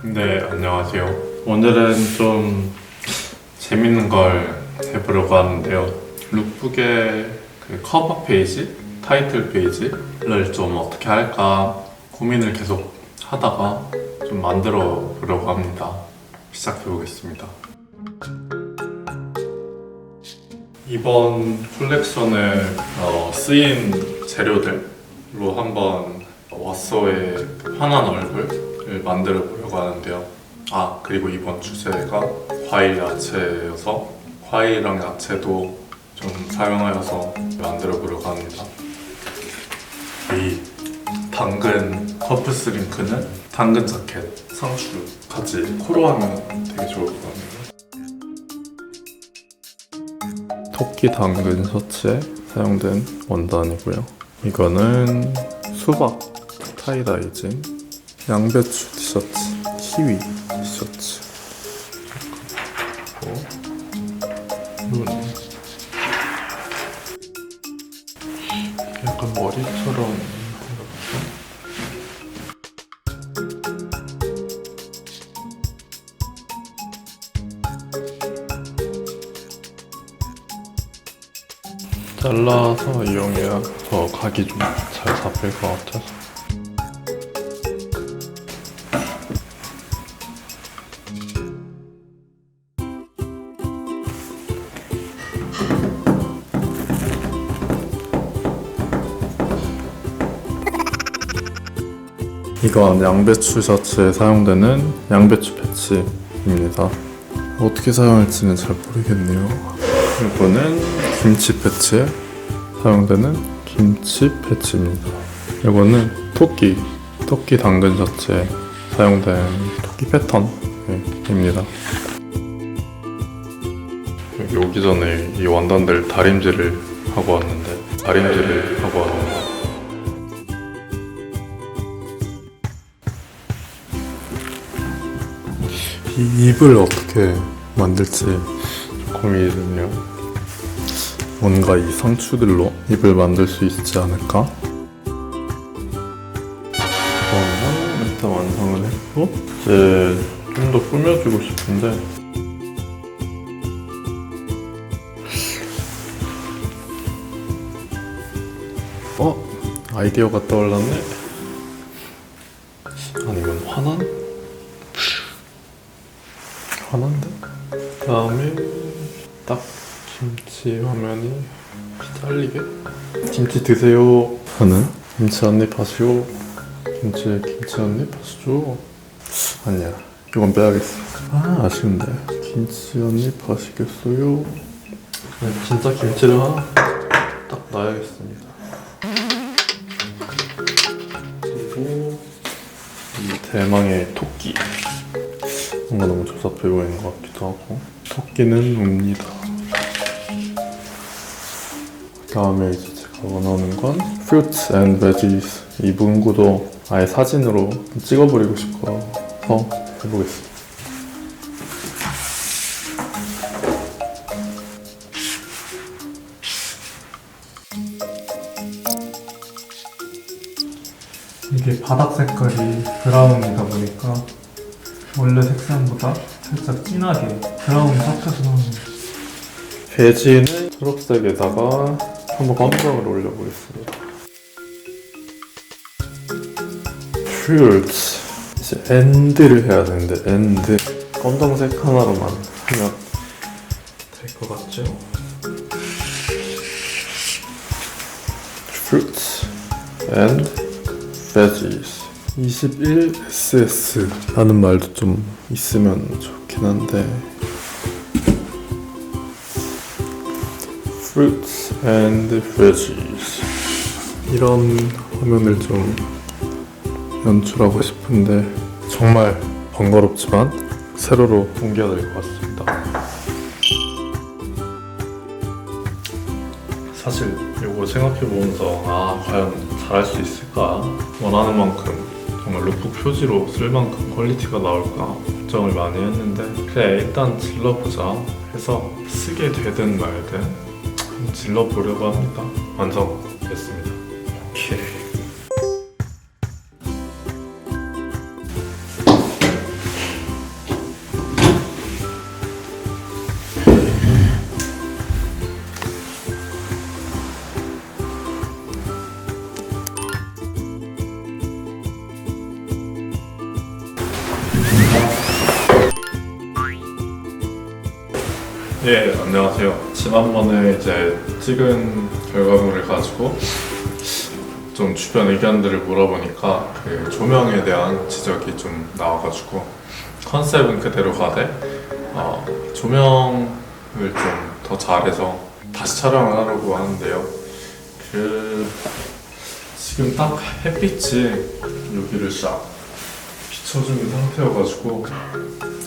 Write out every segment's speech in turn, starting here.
네, 안녕하세요. 오늘은 좀 재밌는 걸 해보려고 하는데요. 룩북의 그 커버 페이지, 타이틀 페이지를 좀 어떻게 할까 고민을 계속 하다가 좀 만들어 보려고 합니다. 시작해 보겠습니다. 이번 컬렉션에 어, 쓰인 재료들로 한번 왓소의 환한 얼굴을 만들어 보려고 하는데요. 아 그리고 이번 주제가 과일 야채여서 과일이랑 야채도 좀 사용하여서 만들어 보려고 합니다. 이 당근 커플스 링크는 당근 자켓, 상추 같이 코로 하면 되게 좋을 것 같네요. 토끼 당근 셔츠에 사용된 원단이고요. 이거는 수박 타이다이진 양배추 티셔츠, 키위 티셔츠. 그리고 눈. 약간 머리처럼? 잘라서 이용해야 더 각이 좀 잘 잡힐 것 같아서 이건 양배추 셔츠에 사용되는 양배추 패치입니다. 어떻게 사용할지는 잘 모르겠네요. 이거는 김치 패치에 사용되는 김치 패치입니다. 이거는 토끼, 토끼 당근 셔츠에 사용된 토끼 패턴입니다. 여기 오기 전에 이 원단들 다림질을 하고 왔는데 다림질을 하고 왔는데 이 입을 어떻게 만들지 고민이 되네요. 뭔가 이 상추들로 입을 만들 수 있지 않을까? 그러면 일단 완성을 했고 이제 좀 더 꾸며주고 싶은데 어? 아이디어가 떠올랐네 아니 이건 화난? 화난데? 다음에 딱 김치 화면이 잘리게? 김치 드세요. 하는? 김치 한 입 하시오. 김치 김치 한 입 하시죠. 아니야. 이건 빼야겠어. 아 아쉬운데 김치 한 입 하시겠어요? 네, 진짜 김치를 하나 딱 놔야겠습니다. 그리고 이 대망의 토끼 뭔가 너무 보이는 것 같기도 하고. 토끼는 웁니다. 다음에 이제 제가 원하는 건 Fruits and Veggies. 이 문구도 아예 사진으로 찍어버리고 싶어서 해보겠습니다. 이게 바닥 색깔이 브라운이다 보니까 원래 색상보다 살짝 진하게 브라운 섞여서 나오는 베지는 초록색에다가 한번 검정을 올려보겠습니다. Fruits. 이제 and를 해야 되는데 and 검정색 하나로만 하면 될 것 같죠? Fruits and veggies 21ss 라는 말도 좀 있으면 좋긴 한데. Fruits and veggies. 이런 화면을 좀 연출하고 싶은데 정말 번거롭지만 세로로 옮겨야 될 것 같습니다. 사실 이거 생각해보면서 아 과연 잘할 수 있을까 원하는 만큼 정말 룩북 표지로 쓸 만큼 퀄리티가 나올까 걱정을 많이 했는데 그래 일단 질러보자 해서 쓰게 되든 말든 질러보려고 합니다. 완성됐습니다 예, 안녕하세요. 지난번에 이제 찍은 결과물을 가지고 좀 주변 의견들을 물어보니까 그 조명에 대한 지적이 좀 나와가지고 컨셉은 그대로 가되 어, 조명을 좀 더 잘해서 다시 촬영을 하려고 하는데요. 그 지금 딱 햇빛이 여기를 싹 비춰주는 상태여가지고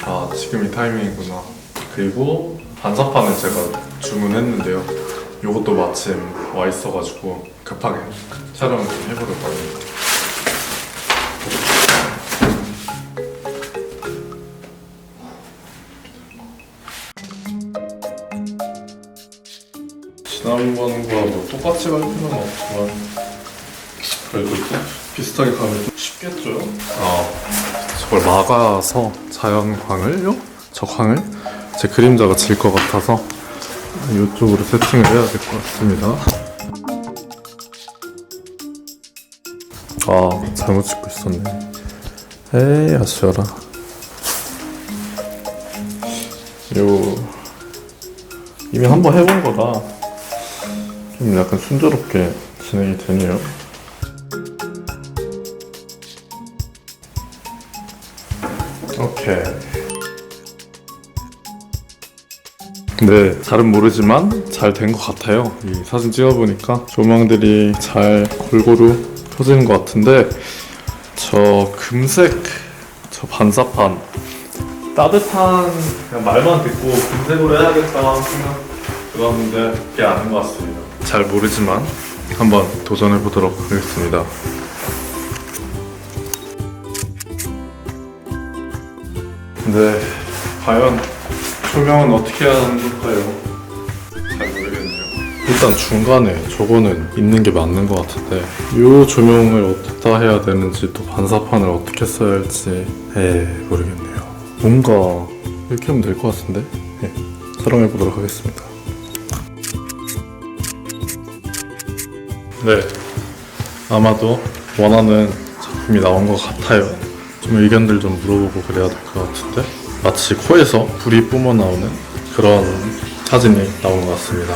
아 지금 이 타이밍이구나. 그리고 반사판을 제가 주문했는데요. 이것도 마침 와 있어가지고 급하게 촬영을 좀 해보려고 합니다. 지난번과 뭐 똑같이 갈 필요는 없지만 그래도 또 비슷하게 가면 좀 쉽겠죠? 아 저걸 막아서 자연광을요? 저 광을 제 그림자가 질 것 같아서 이쪽으로 세팅을 해야 될 것 같습니다. 아 잘못 찍고 있었네. 에이 아쉬워라. 요 이미 한번 해본 거라 좀 약간 순조롭게 진행이 되네요. 오케이. 네, 잘은 모르지만 잘 된 것 같아요. 이 사진 찍어보니까 조명들이 잘 골고루 켜지는 것 같은데 저 금색 저 반사판 따뜻한 그냥 말만 듣고 금색으로 해야겠다 생각 들었는데 그게 아닌 것 같습니다. 잘 모르지만 한번 도전해 보도록 하겠습니다. 네, 과연 조명은 어떻게 하는 걸까요? 잘 모르겠네요. 일단 중간에 저거는 있는 게 맞는 것 같은데 이 조명을 어디다 해야 되는지 또 반사판을 어떻게 써야 할지 에 모르겠네요. 뭔가 이렇게 하면 될 것 같은데 예, 촬영해 보도록 하겠습니다. 네, 아마도 원하는 작품이 나온 것 같아요. 좀 의견들 좀 물어보고 그래야 될 것 같은데 마치 코에서 불이 뿜어 나오는 그런 사진이 나온 것 같습니다.